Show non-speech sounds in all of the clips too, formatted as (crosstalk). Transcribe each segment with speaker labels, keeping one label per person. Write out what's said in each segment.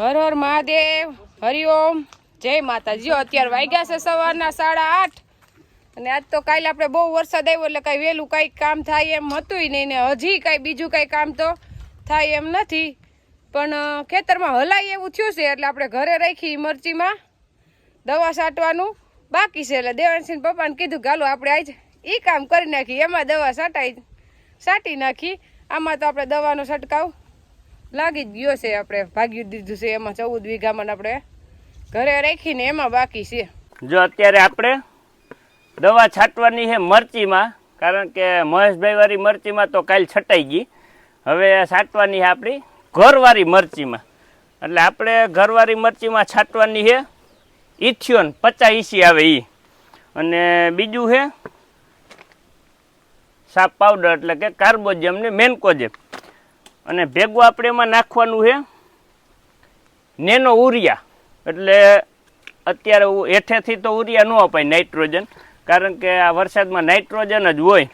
Speaker 1: હર હર મહાદેવ હરિઓમ જય માતાજી. અત્યારે વાગ્યા છે સવારના સાડા આઠ. અને આજ તો કાલે આપણે બહુ વરસાદ આવ્યો એટલે કાંઈ વહેલું કાંઈ કામ થાય એમ હતું નહીં ને હજી કાંઈ બીજું કાંઈ કામ તો થાય એમ નથી. પણ ખેતરમાં હલાય એવું થયું છે એટલે આપણે ઘરે રાખી મરચીમાં દવા છાંટવાનું બાકી છે એટલે દેવાનસિંહ પપ્પાને કીધું ગાલો આપણે આજ એ કામ કરી નાખી એમાં દવા છાંટાઈ છાંટી નાખી. આમાં તો આપણે દવાનો છંટકાવ લાગી જ ગયો છે આપણે ભાગ્યું દીધું છે એમાં ચૌદ વીઘામાં આપણે ઘરે રાખીને એમાં બાકી છે.
Speaker 2: જો અત્યારે આપણે દવા છાંટવાની છે મરચીમાં, કારણ કે મહેશભાઈવાળી મરચીમાં તો કાલ છટાઈ ગઈ. હવે છાંટવાની છે આપણી ઘરવાળી મરચીમાં. એટલે આપણે ઘરવાળી મરચીમાં છાંટવાની છે ઇથિયોન પચાસ ઈસી આવે એ અને બીજું છે સાપ પાવડર, એટલે કે કાર્બોજેમ ને મેન્કોજેમ. અને ભેગું આપણે એમાં નાખવાનું છે. Nano urea. એટલે અત્યારે હેઠેથી તો ઉરિયા ન અપાય નાઇટ્રોજન, કારણ કે આ વરસાદમાં નાઇટ્રોજન જ હોય.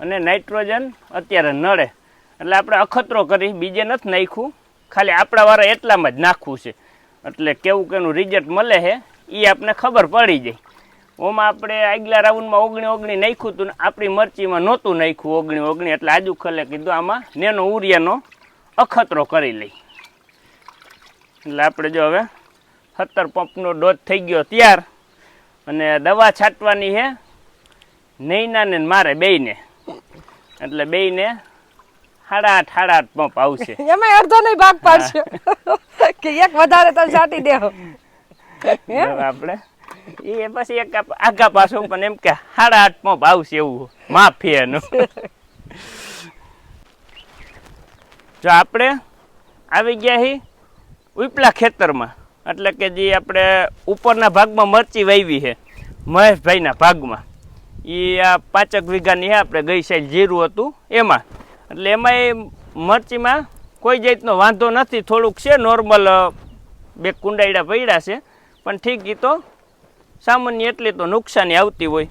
Speaker 2: અને નાઇટ્રોજન અત્યારે નડે એટલે આપણે અખતરો કરી, બીજે નથી નાખ્યું. ખાલી આપણા વાળા એટલામાં જ નાખવું છે. એટલે કેવું કેનું રિઝલ્ટ મળે છે એ આપણને ખબર પડી જાય. ઓમાં આપણે આગલા રાઉન્ડમાં ઓગણી ઓગણી નાખ્યું હતું આપણી મરચીમાં નહોતું નાખ્યું ઓગણી ઓગણી એટલે આજુ ખલે કીધું આમાં નેનો ઉરિયાનો અખતરો કરી લઈ. એટલે આપણે જો હવે સત્તર પંપનો ડોઝ થઈ ગયો ત્યાર અને દવા છાંટવાની છે નૈના ને મારે બેયને. એટલે બેયને સાડા આઠ સાડા આઠ પંપ આવશે. (laughs)
Speaker 1: એમાં અડધો નહીં ભાગ પાડશે. (laughs) કે એક વધારે તો છાંટી દેવો
Speaker 2: આપણે (laughs) એ પછી એક આગા પાછું પણ એમ કે સાડા આઠ પંપ આવશે એવું માફી એનું (laughs) જો આપણે આવી ગયા હી ઉપલા ખેતરમાં. એટલે કે જે આપણે ઉપરના ભાગમાં મરચી વાવી છે મહેશભાઈના ભાગમાં. એ આ પાંચક વીઘાની છે આપણે ગઈ સાઈડ જીરું હતું એમાં. એટલે એમાં એ મરચીમાં કોઈ જાતનો વાંધો નથી. થોડુંક છે નોર્મલ બે કુંડાઈડા પડ્યા છે. પણ ઠીક એ તો સામાન્ય એટલી તો નુકસાની આવતી હોય.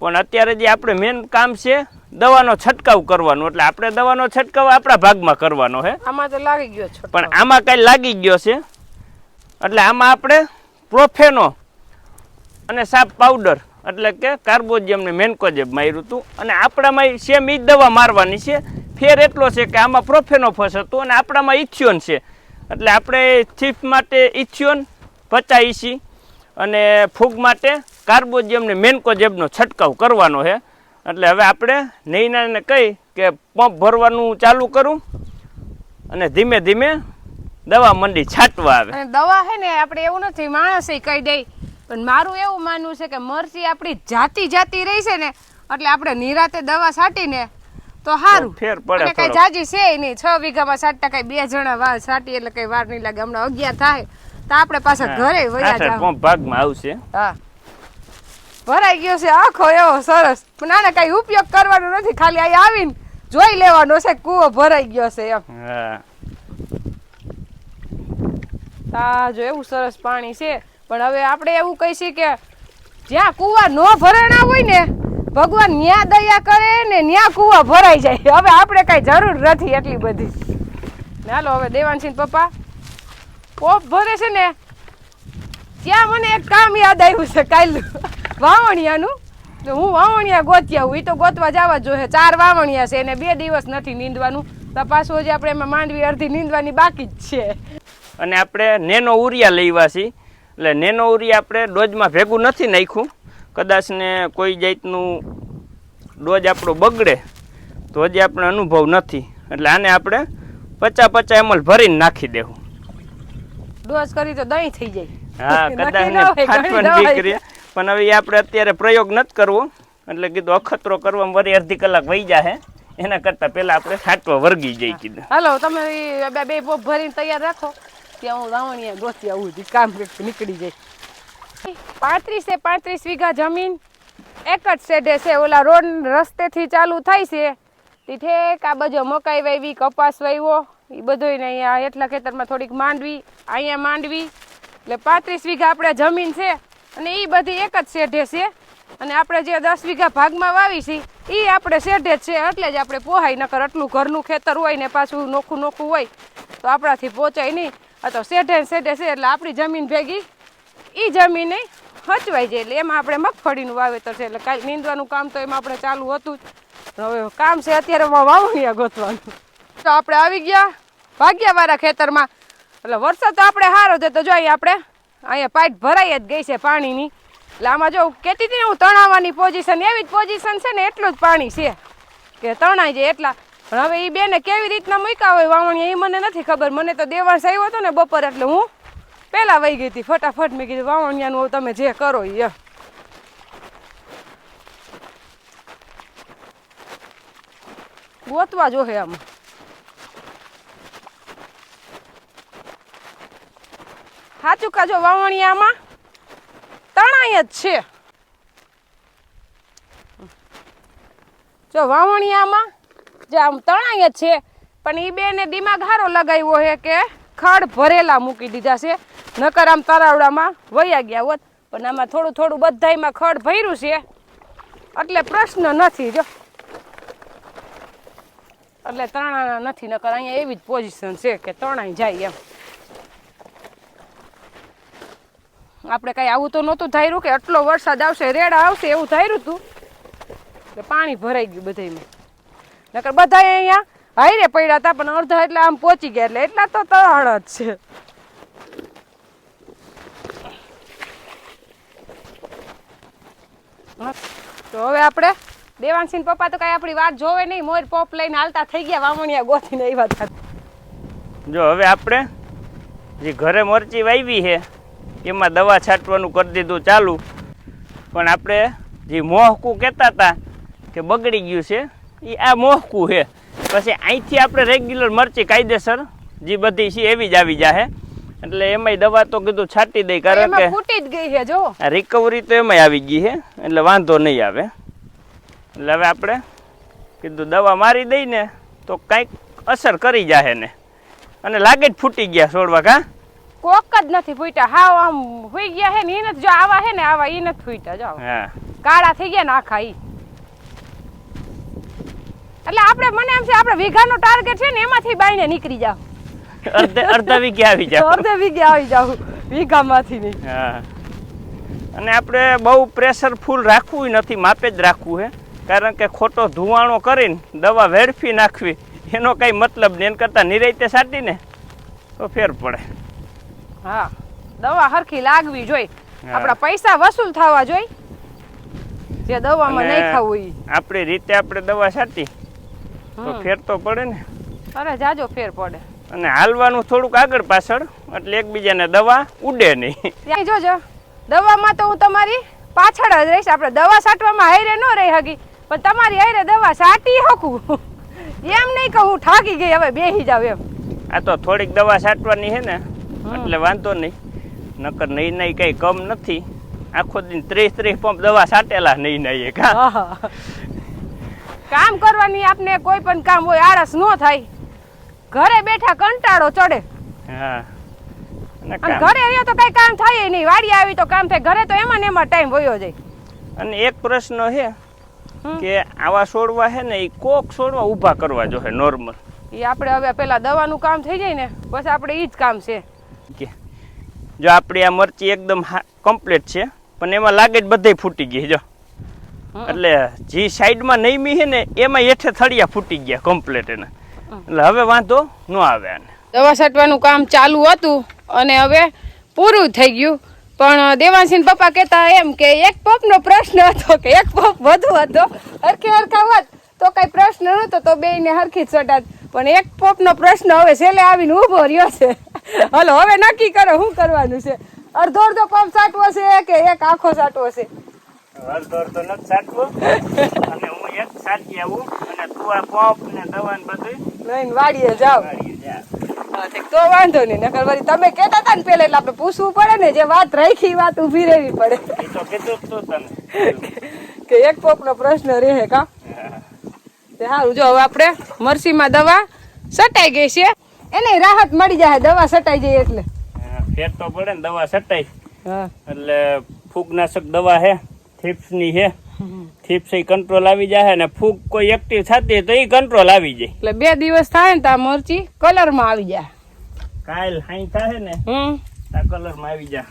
Speaker 2: પણ અત્યારે જે આપણે મેન કામ છે દવાનો છંટકાવ કરવાનો. એટલે આપણે દવાનો છંટકાવ આપણા ભાગમાં કરવાનો છે
Speaker 1: આમાં તો લાગી ગયો છે
Speaker 2: પણ આમાં કાંઈ લાગી ગયો છે. એટલે આમાં આપણે પ્રોફેનો અને સાપ પાવડર એટલે કે કાર્બોજિયમને મેન્કોજેબ માર્યું હતું. અને આપણામાં સેમ ઈ જ દવા મારવાની છે. ફેર એટલો છે કે આમાં પ્રોફેનોફસ હતું અને આપણામાં ઇથિયોન છે. એટલે આપણે થીફ માટે ઇથિયોન પચા ઇસી અને ફૂગ માટે કાર્બોજિયમ ને મેન્કોજેબનો છંટકાવ કરવાનો છે. એટલે હવે આપણે નૈનાને કહી કે પંપ ભરવાનું ચાલુ કરું અને ધીમે ધીમે દવા મંડી છાંટવા આવે.
Speaker 1: દવા છે ને આપણે એવું નથી માણસે કહી દે પણ મારું એવું માનવું છે કે મરચી આપણી જાતિ જાતિ રહી છે ને એટલે આપણે નિરાતે દવા છાંટીને તો સારું
Speaker 2: ફેર પડે
Speaker 1: કઈ જાજી છે નહીં છ વીઘામાં સાત કઈ બે જણા વાર છાંટી એટલે કઈ વાર નહીં લાગે. હમણાં અગિયાર થાય. તો આપણે પાછા ઘરે વયા જાવ
Speaker 2: ભાગમાં આવશે?
Speaker 1: હા. ભરાઈ ગયો છે આખો એવો સરસ. પણ આને કઈ ઉપયોગ કરવાનો નથી ખાલી અહીં આવીને જોઈ લેવાનો છે કૂવો ભરાઈ ગયો છે એમ.
Speaker 2: હા.
Speaker 1: જો એવું સરસ પાણી છે. પણ હવે આપણે એવું કહીશું કે જ્યાં કૂવા નો ભરાણા હોય ને ભગવાન ન્યા દયા કરે ને ન્યા કૂવા ભરાઈ જાય. હવે આપણે કઈ જરૂર નથી એટલી બધી. ચાલો હાલો હવે દેવાનસિંહ પપ્પા પોપ ભરે છે ને, ત્યાં મને એક કામ યાદ આવ્યું છે કાલ વાવણિયાનું? હું વાવણિયા ગોતી આવું. એ તો ગોતવા જવા જોઈએ ચાર વાવણિયા છે અને બે દિવસ નથી નીંદવાનું. તો પાછું હજી આપણે એમાં માંડવી અડધી નીંદવાની બાકી જ છે.
Speaker 2: અને આપણે નેનો ઉરિયા લેવા છીએ. એટલે નેનો ઉરિયા આપણે ડોઝમાં ભેગું નથી નાખ્યું. કદાચ ને કોઈ જાતનું ડોજ આપણો બગડે, તો હજી આપણે અનુભવ નથી. એટલે આને આપણે પચા પચા એમલ ભરીને નાખી દેવું.
Speaker 1: ડોઝ કરી તો દહીં થઈ જાય.
Speaker 2: હા (laughs) કદાચ
Speaker 1: દવાઈ.
Speaker 2: પણ હવે આપણે અત્યારે પ્રયોગ નથી કરવો. એટલે કીધું અખતરો કરવા વળી અડધી કલાક વહી જાય એના કરતા પહેલા આપણે છાંટવા વર્ગી જઈ કીધું.
Speaker 1: હાલો તમે બે બે પોપ ભરીને તૈયાર રાખો. ત્યાં હું રાવણીયા ગોતી આવું છું કામ નીકળી જાય. પાંત્રીસે પાંત્રીસ વીઘા જમીન એક જ શેઢે છે. ઓલા રોડ રસ્તેથી ચાલુ થાય છે. ઠેક આ બાજુ મકાઈ વાવી કપાસ વાવ્યો એ બધું અહીંયા એટલા ખેતરમાં થોડીક માંડવી, અહીંયા માંડવી. એટલે પાંત્રીસ વીઘા આપણે જમીન છે અને એ બધી એક જ શેઢે છે. અને આપણે જે દસ વીઘા ભાગમાં વાવી છે એ આપણે શેઢે જ છે, એટલે જ આપણે પોહાય, નકર આટલું ઘરનું ખેતર હોય ને પાછું નોખું નોખું હોય, તો આપણાથી પહોંચાય નહીં. આ તો શેઢે શેઢે છે, એટલે આપણી જમીન ભેગી એ જમીન હચવાઈ જાય. એટલે એમાં આપણે મગફળીનું વાવેતર છે, એટલે કાંઈ નીંદવાનું કામ તો એમાં આપણે ચાલુ હતું જ. હવે કામ છે, અત્યારે વાવણિયા ગોતવાનું. તો આપણે આવી ગયા ભાગ્યાવાળા ખેતરમાં. એટલે વરસાદ તો આપણે સારો છે, તો જો અહીં આપણે અહીંયા પાઇપ ભરાઈ જ ગઈ છે પાણીની. એટલે આમાં જો કહેતી હતી ને, હું તણાવવાની પોઝિશન એવી જ પોઝિશન છે ને, એટલું જ પાણી છે. કે તણાઈ જાય એટલા. પણ હવે એ બેને કેવી રીતના મૂક્યા હોય વાવણીયા એ મને નથી ખબર. મને તો દેવાંશ આવ્યો હતો ને બપોર એટલે હું પહેલાં વહી ગઈ હતી. ફટાફટ મેં કીધું, વાવણિયાનું તમે જે કરો એ. ગોતવા જોહે આમાં. સાચું કાજો વાવણિયામાં. તણાય જ છે. જો વાવણિયામાં જે આમ તણાઈ જ છે, પણ એ બેને દિમાગ હારો લગાવ્યો છે કે ખડ ભરેલા મૂકી દીધા છે. નકર આમ તરાવડામાં વયા ગયા હોત, પણ આમાં થોડું થોડું બધાયમાં ખડ ભર્યું છે. એટલે પ્રશ્ન નથી જો. એટલે તણાના નથી, નકર અહીંયા એવી જ પોઝિશન છે કે તણાઈ જાય એમ. આપણે કાંઈ આવું તો નહોતું ધાર્યું કે આટલો વરસાદ આવશે, રેડા આવશે, એવું ધાર્યું હતું. એટલે પાણી ભરાઈ ગયું બધાયમાં નકર બધા અહીંયા હાઈરે પડ્યા હતા, પણ અડધા એટલે આમ પહોંચી ગયા એટલે એટલા તો તળ જ છે. તો હવે આપણે દેવાંશી પપ્પા તો કાંઈ આપણી વાત જોવે નહીં, મોર પોપ લઈને હાલતા થઈ ગયા, વામણિયા ગોથીને આવ્યા હતા.
Speaker 2: જો હવે આપણે જે ઘરે મરચી વાવી છે એમાં દવા છાંટવાનું કરી દીધું ચાલુ. પણ આપણે જે મોહકું કહેતા હતા કે બગડી ગયું છે એ આ મોહકું છે. પછી અહીંથી આપણે રેગ્યુલર મરચી કાયદેસર જે બધી છે એવી જ આવી જાહે. એટલે એમાંય દવા તો કીધું છાંટી દઈ કારણ કે
Speaker 1: ફૂટી જ ગઈ છે જો.
Speaker 2: રિકવરી તો એમાંય આવી ગઈ છે એટલે વાંધો નહીં આવે. એટલે હવે આપણે કીધું દવા મારી દઈને તો કાંઈક અસર કરી જાહે ને. અને લાગે જ ફૂટી ગયા છોડવા કા?
Speaker 1: કોક જ નથી ફૂટ્યા. હાવ આમ હોઈ ગયા હે ને એ નથી. જો આવા હે ને આવા એ નથી ફૂટ્યા. જો કાળા થઈ ગયા ને આખા ઈ. એટલે આપણે મને એમ છે આપણે વીઘાનો ટાર્ગેટ છે ને એમાંથી બાઈને નીકળી જાવ
Speaker 2: અડધે અડધા વીઘે આવી જાવ
Speaker 1: અડધે વીઘે આવી જાવ વીઘામાંથી નહીં.
Speaker 2: અને આપણે બહુ પ્રેશર ફૂલ રાખવું નથી માપે જ રાખવું હે. કારણ કે ખોટો ધુવાણો કરીને દવા વેડફી નાખવી એનો કઈ મતલબ નહીં. એના કરતાં નિરાયતે સાટીને તો ફેર પડે.
Speaker 1: હા. દવા હરખી લાગવી જોઈ.
Speaker 2: હા.
Speaker 1: આપણા પૈસા વસૂલ થવા જોઈ. જે દવામાં નહીં ખાવું ઈ.
Speaker 2: આપણી રીતે આપણે દવા છાંટી. તો ફેર તો પડે ને.
Speaker 1: અરે જાજો ફેર પડે.
Speaker 2: અને હાલવાનું થોડુંક આગળ પાછળ એટલે એકબીજાને દવા ઉડે નહીં.
Speaker 1: ત્યાં જોજો. દવામાં તો હું તમારી પાછળ જ રહીશ. આપણે દવા છાંટવામાં હારે ન રહી હગી. પણ તમારી હારે દવા છાંટી હકું. એમ નહીં કે હું થાકી ગઈ હવે બેહી જાવ એમ.
Speaker 2: આ તો થોડીક દવા છાંટવાની છે ને. એટલે વાંધો નહીં. નકર નહીં નહીં કઈ કમ નથી. આખો દિન ત્રીસ ત્રીસ પંપ દવા છાંટેલા નહીં નહીં
Speaker 1: એક કામ કરવાની આપને કોઈ પણ કામ હોય આળસ ન થાય. ઘરે બેઠા કંટાળો ચડે.
Speaker 2: હા.
Speaker 1: ઘરે રહ્યો તો કઈ કામ થાય નહીં. વાડી આવી તો કામ થાય. ઘરે તો એમાં ને એમાં ટાઈમ વયો જાય.
Speaker 2: અને એક પ્રશ્ન છે. કે આવા છોડવા છે ને એ કોક છોડવા ઊભા કરવા જોઈએ નોર્મલ
Speaker 1: એ આપણે હવે પેલા દવાનું કામ થઈ જાય ને બસ આપણે એ જ કામ છે.
Speaker 2: કે જો આપણી આ મરચી એકદમ કમ્પ્લીટ છે પણ એમાં લાગે જ બધે ફૂટી ગઈ જો. એટલે જે સાઈડમાં નઈમી છે ને એમાં હેઠે થળિયા ફૂટી ગયા કમ્પ્લીટ એને. એટલે હવે વાંધો ન આવે આને.
Speaker 1: દવા છાંટવાનું કામ ચાલુ હતું અને હવે પૂરું થઈ ગયું. પણ દેવાંશીન પપ્પા કહેતા એમ કે એક પપનો પ્રશ્ન હતો કે એક પપ વધુ હતો. હરખી હરખા હોત તો કઈ પ્રશ્ન નહોતો તો બેયને હરખી જ ચટાત પણ એક પોપનો પ્રશ્ન હવે છેલ્લે આવીને ઊભો રહ્યો છે. હલો હવે નક્કી કરો શું કરવાનું છે? અડધો અડધો પંપ સાટવો છે કે એક આખો સાટવો છે?
Speaker 2: અડધો અડધો નથી સાટવો. અને હું એક સાટી આવું અને તું આ પંપ ને દવા ને બધું
Speaker 1: લઈને વાડીએ જાઓ.
Speaker 2: વાળીએ જા.
Speaker 1: હા, ઠીક. તો વાંધો નહીં. નકર વળી તમે કહેતા હતા ને પેલા એટલે આપણે પૂછવું પડે ને જે વાત રાખી વાત ઊભી રહેવી પડે.
Speaker 2: એ તો કીધું જ તને.
Speaker 1: કે એક પોપનો પ્રશ્ન રહે કા? તે સારું જો હવે આપણે મરસીમાં દવા સટાઈ ગઈ છે. એને રાહત મળી જાય દવા સટાઈ જાય એટલે.
Speaker 2: ફેર તો પડે ને દવા સટાઈ એટલે ફૂગનાશક દવા હે થીપ્સની હે. થીપ્સ એ કંટ્રોલ આવી જાય ને ફૂગ કોઈ એક્ટિવ થતી તો એ કંટ્રોલ આવી જાય.
Speaker 1: એટલે બે દિવસ થાય ને તો આ મરચી કલરમાં આવી જાય.
Speaker 2: કાલ હાઈ થાય ને
Speaker 1: હમ.
Speaker 2: આ કલરમાં આવી જાય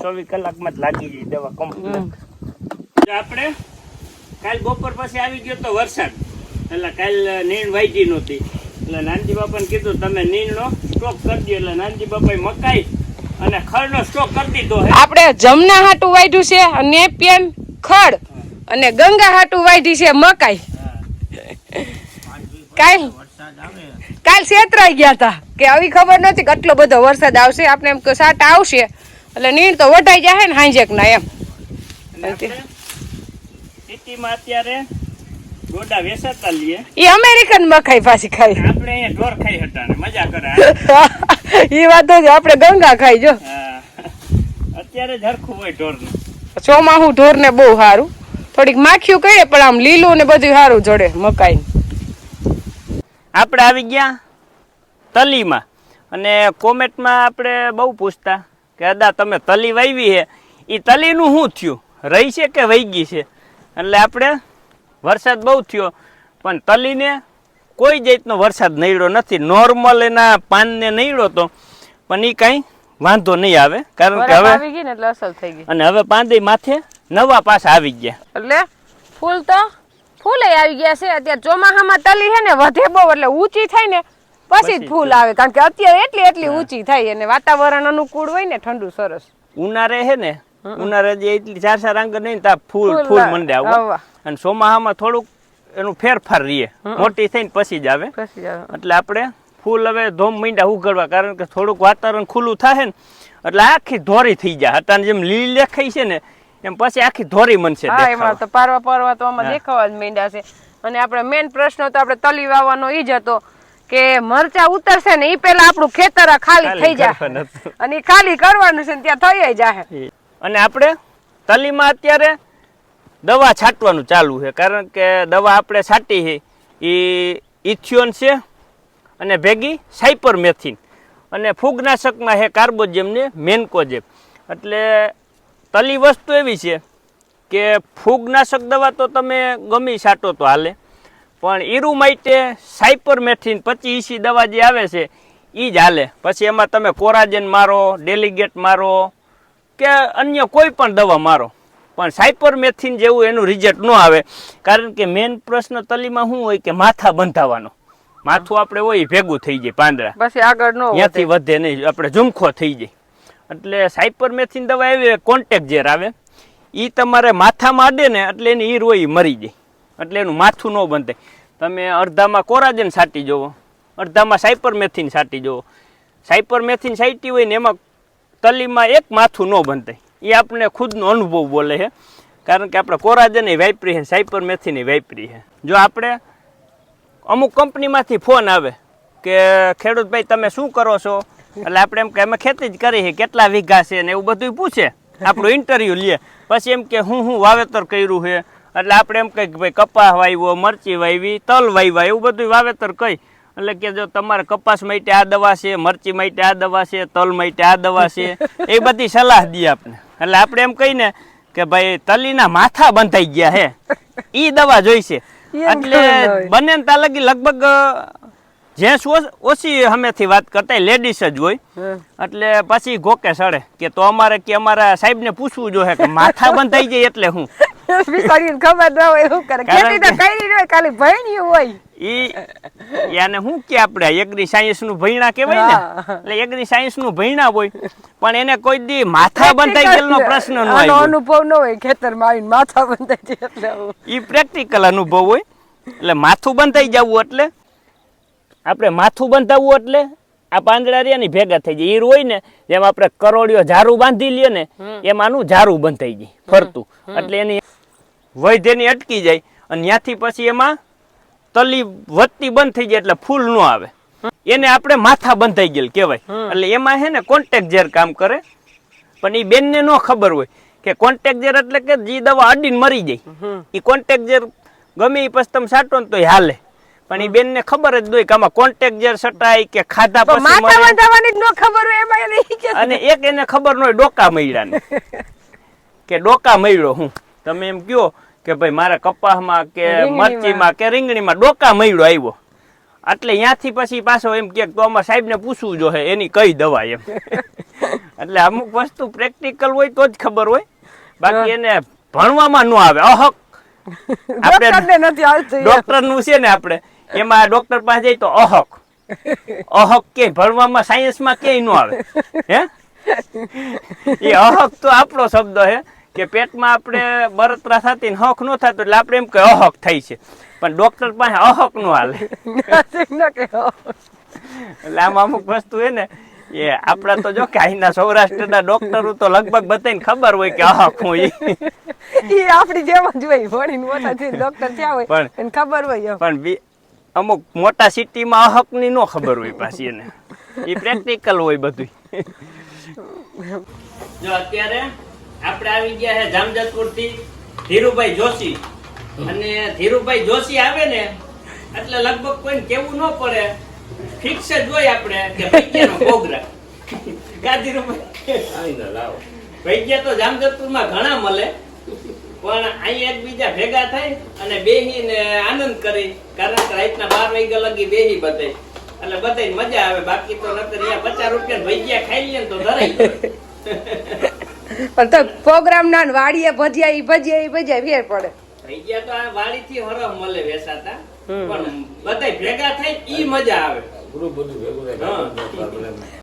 Speaker 2: ચોવીસ કલાકમાં જ લાગી જાય દવા કમ્પ્લીટ આપણે કાલ બપોર પછી આવી ગયો તો વરસાદ. એટલે કાલ નીણ વાઈજી નહોતી. એટલે નાનજી બાપાને કીધું તમે નીણનો સ્ટોક કરી દો એટલે નાનજી બાપાએ મકાઈ અને ખડનો સ્ટોક કરી દીધો
Speaker 1: આપણે જમના હાટું વાઢ્યું છે અને પેન ખડ અને ગંગા હાટું વાઢી છે મકાઈ. કાલ કાલ છેતરાઈ ગયા હતા કે આવી ખબર નથી કે આટલો બધો વરસાદ આવશે. આપણે એમ કે સાટ આવશે એટલે નીણ તો વઢાઈ જાય ને હાંજેક ના એમ
Speaker 2: સિટીમાં અત્યારે ગોડા વેચાતા લઈએ.
Speaker 1: એ અમેરિકન મકાઈ પાછી ખાઈ.
Speaker 2: આપણે અહીંયા ઢોર ખાઈ હતા ને મજા કરે
Speaker 1: એ વાત છે, આપણે ગંગા ખાઈ જો.
Speaker 2: અત્યારે જ હરખું હોય ઢોરનું.
Speaker 1: ચોમાહું ઢોરને બહુ સારું થોડીક માખીયું કહીએ પણ આમ લીલું ને બધું સારું જોડે મકાઈ
Speaker 2: આપણે આવી ગયા તલીમાં. અને કોમેન્ટમાં આપણે બહુ પૂછતા કે અદા તમે તલી વાવી છે એ તલીનું શું થયું? રહી છે કે વહી ગઈ છે? એટલે આપણે વરસાદ બહુ થયો પણ તલીને કોઈ જાતનો વરસાદ નડ્યો નથી. નોર્મલ એના પાનને નડ્યો તો પણ એ કાંઈ વાંધો નહીં આવે. કારણ કે હવે
Speaker 1: આવી ગઈ ને એટલે અસર થઈ ગઈ.
Speaker 2: અને હવે પાંદે માથે નવા પાછા આવી ગયા.
Speaker 1: એટલે ફૂલ તો ફૂલે આવી ગયા છે. અત્યારે ચોમાસામાં તલી છે ને વધે બહુ એટલે ઊંચી થાય ને પછી જ ફૂલ આવે. કારણ કે અત્યારે એટલી એટલી ઊંચી થાય અને વાતાવરણ અનુકૂળ હોય ને ઠંડુ સરસ.
Speaker 2: ઉનાળે હે ને ઉનાળે જે એટલી ચાર ચાર આંગર નહીં ત્યાં ફૂલ
Speaker 1: ફૂલ.
Speaker 2: મંડે આવવા. અને ચોમાહામાં થોડુંક એનું ફેરફાર રહીએ મોટી થઈને પછી જ આવે. એટલે આપણે ફૂલ હવે ધોમ મીંડા ઉગાડવા કારણ કે થોડુંક વાતાવરણ ખુલ્લું થાય ને એટલે આખી ધોરી થઈ જાય. અત્યારે જેમ લીલી દેખાય છે ને એમ પછી આખી ધોરી મનશે
Speaker 1: એમાં તો પારવા પારવા તો આમાં દેખાવા જ માંડ્યા છે. અને આપણે મેઇન પ્રશ્ન તો આપણે તલી વાવવાનો ઈ જ હતો કે મરચા ઉતરશે ને ઈ પેલા આપણું ખેતર ખાલી થઈ જાય. અને ખાલી કરવાનું છે ને ત્યાં થઈ જાય.
Speaker 2: એ. અને આપણે તલીમાં અત્યારે દવા છાંટવાનું ચાલુ છે, કારણ કે દવા આપણે છાંટી એ ઇથિયોન છે અને ભેગી સાયપરમેથિન. અને ફૂગનાશકમાં છે કાર્બોજેમ ને મેન્કોજેમ. એટલે તલી વસ્તુ એવી છે કે ફૂગનાશક દવા તો તમે ગમી છાંટો તો હાલે, પણ ઈરુ માટે સાયપરમેથિન પચી ઇસી દવા જે આવે છે એ જ હાલે. પછી એમાં તમે કોરાજન મારો, ડેલિગેટ મારો કે અન્ય કોઈ પણ દવા મારો. પણ સાયપરમેથિન જેવું એનું રિઝલ્ટ ન આવે. કારણ કે મેઇન પ્રશ્ન તલીમાં શું હોય કે માથા બંધાવાનો. માથું આપણે હોય ભેગું થઈ જાય પાંદડા.
Speaker 1: પછી આગળ નો
Speaker 2: ત્યાંથી વધે નહીં આપણે ઝુમખો થઈ જાય. એટલે સાયપરમેથિન દવા એવી કોન્ટેક્ટ ઝેર આવે. એ તમારે માથામાં અડે ને એટલે એની ઈર હોય મરી જાય. એટલે એનું માથું ન બંધાય. તમે અડધામાં કોરાજન સાટી જુઓ અડધામાં સાયપરમેથિન છાંટી જુઓ સાયપરમેથિન સાટી હોય ને એમાં તલીમાં એક માથું ન બંધાય. એ આપણે ખુદનો અનુભવ બોલે છે. કારણ કે આપણે કોરાજનની વાપરી છે સાયપરમેથિન વાપરી છે. જો આપણે અમુક કંપનીમાંથી ફોન આવે કે, ખેડૂતભાઈ, તમે શું કરો છો? એટલે આપણે એમ કે, અમે ખેતી જ કરી છે, કેટલા વીઘા છે ને એવું બધું પૂછે. આપણું ઇન્ટરવ્યૂ લે. પછી એમ કે, હું હું વાવેતર કર્યું છે? એટલે આપણે એમ કહીએ કે, ભાઈ, કપાસ વાવ્યો મરચી વાવી તલ વાવ્યા એવું બધું વાવેતર કહી એટલે કે જો તમારે કપાસ માટે આ દવા છે મરચી માટે આ દવા છે તલ માટે આ દવા છે એ બધી સલાહ દઈએ આપણે એટલે આપણે એમ કહીને કે ભાઈ તલીના માથા બંધાઈ ગયા હે. ઈ દવા જોઈશે. એટલે
Speaker 1: ન.
Speaker 2: બંને ને ત્યાં લગી લગભગ જેન્ટ્સ ઓછી હમેથી વાત કરતા લેડીસ જ હોય. એટલે પછી ગોકે સડે કે તો અમારે કે અમારા સાહેબને પૂછવું જોઈએ કે માથા બંધાઈ જાય એટલે હું. (laughs)
Speaker 1: બિચારીને ખબર ન હોય શું કરે? ખેતી તો કરી હોય ખાલી ભણ્યું હોય.
Speaker 2: ઈ યાને હું કે આપણે? એગ્રી સાયન્સનું ભૈણા કહેવાય ને? એટલે એગ્રી સાયન્સનું ભૈણા હોય પણ એને કોઈ દી માથા બંધાઈ ગયેલનો પ્રશ્ન ન
Speaker 1: આનો અનુભવ ન હોય ખેતરમાં આવીને માથા બંધાઈ જાય એટલે
Speaker 2: ઈ પ્રેક્ટિકલ અનુભવ હોય. એટલે માથું બંધાઈ જવું એટલે? આપણે માથું બંધાવવું એટલે? આ પાંદડા રહ્યા ને ભેગા થઈ જાય. ઈ હોય ને જેમ આપણે કરોડિયો ઝારું બાંધી લઈએ ને એમાંનું ઝારું બંધાઈ જાય ફરતું. એટલે એની વૈધ્યની અટકી જાય. અને ત્યાંથી પછી એમાં તલી વધતી બંધ થઈ જાય એટલે ફૂલ ન આવે. એને આપણે માથા બંધાઈ ગયેલ કહેવાય. એટલે એમાં છે ને કોન્ટેક્ટ ઝેર કામ કરે. પણ એ બેનને ન ખબર હોય કે કોન્ટેક્ટ ઝેર એટલે કે જે દવા અડીને મરી જાય. એ કોન્ટેક્ટ ઝેર ગમે એ પછી તમે સાટો ને તો હાલે. પણ એ બેનને ખબર જ નહીં હોય કે આમાં કોન્ટેક્ટ ઝેર સટાય કે ખાધા પછી
Speaker 1: માથા બંધાવાની ન ખબર હોય એમાં
Speaker 2: અને એક એને ખબર ન હોય ડોકા મૈડાને (laughs) કે ડોકા મૈડો હું. તમે એમ કયો કે ભાઈ મારા કપાસમાં કે મરચીમાં કે રીંગણીમાં ડોકા મળ્યો આવ્યો. એટલે ત્યાંથી પછી પાછો એમ કે તો અમારા સાહેબને પૂછવું જોઈએ એની કઈ દવા એમ. (laughs) એટલે અમુક વસ્તુ પ્રેક્ટિકલ હોય તો જ ખબર હોય. બાકી એને ભણવામાં ન આવે અહક. (laughs) આપણે
Speaker 1: નથી આવતી.
Speaker 2: ડોક્ટરનું છે ને આપણે એમાં ડોક્ટર પાસે જઈ તો અહક. (laughs) અહક કે ભણવામાં સાયન્સમાં ક્યાંય ન આવે. હે? એ અહક તો આપણો શબ્દ છે કે પેટમાં આપણે બળતરા થતી ને હક ન થતું એટલે આપણે એમ કે અહક થઈ છે. પણ ડોક્ટર પાસે અહક નો હાલે. એટલે આમાં અમુક વસ્તુ હે ને એ આપણા તો જો કે અહીંના સૌરાષ્ટ્રના ડોક્ટરો તો લગભગ બધાને ખબર હોય કે અહક હોય
Speaker 1: એ આપણી જેમ જ હોય ભણીને મોટા થઈને ડોક્ટર થયા હોય
Speaker 2: પણ-
Speaker 1: એને ખબર હોય
Speaker 2: પણ બી- અમુક મોટા સિટીમાં અહકની નો ખબર હોય પાછી એને. એ પ્રેક્ટિકલ હોય બધું જો અત્યારે આપણે આવી ગયા છે જામજતપુરથી ધીરુભાઈ જોશી. અને ધીરુભાઈ જોશી આવે ને એટલે લગભગ કોઈને કેવું ન પડે. ફિક્સ જ હોય આપણે કે ભૈયાનો પ્રોગ્રામ ગાધીરુભાઈ લાવો. ભૈયા તો જામજતપુરમાં ઘણા મળે પણ અહીં એકબીજા ભેગા થઈ અને બેહીને આનંદ કરી કારણ કે રાતના બાર વાગ્યા લગી બેહી બધે. એટલે બધાય મજા આવે બાકી તો નકર અહીંયા પચાસ રૂપિયા ભજીયા ખાઈ લે તો ધરાઈ.
Speaker 1: પણ તો પ્રોગ્રામ ના વાડીએ ભજીયા ઈ ભજીયા ઈ ભજીયા ફેર પડે.
Speaker 2: ભજીયા તો આ વાડીથી હરમ મળે વેસાતા. પણ બધાય ભેગા થઈ ઈ મજા આવે.
Speaker 3: ગ્રુપ બધું ભેગું થાય.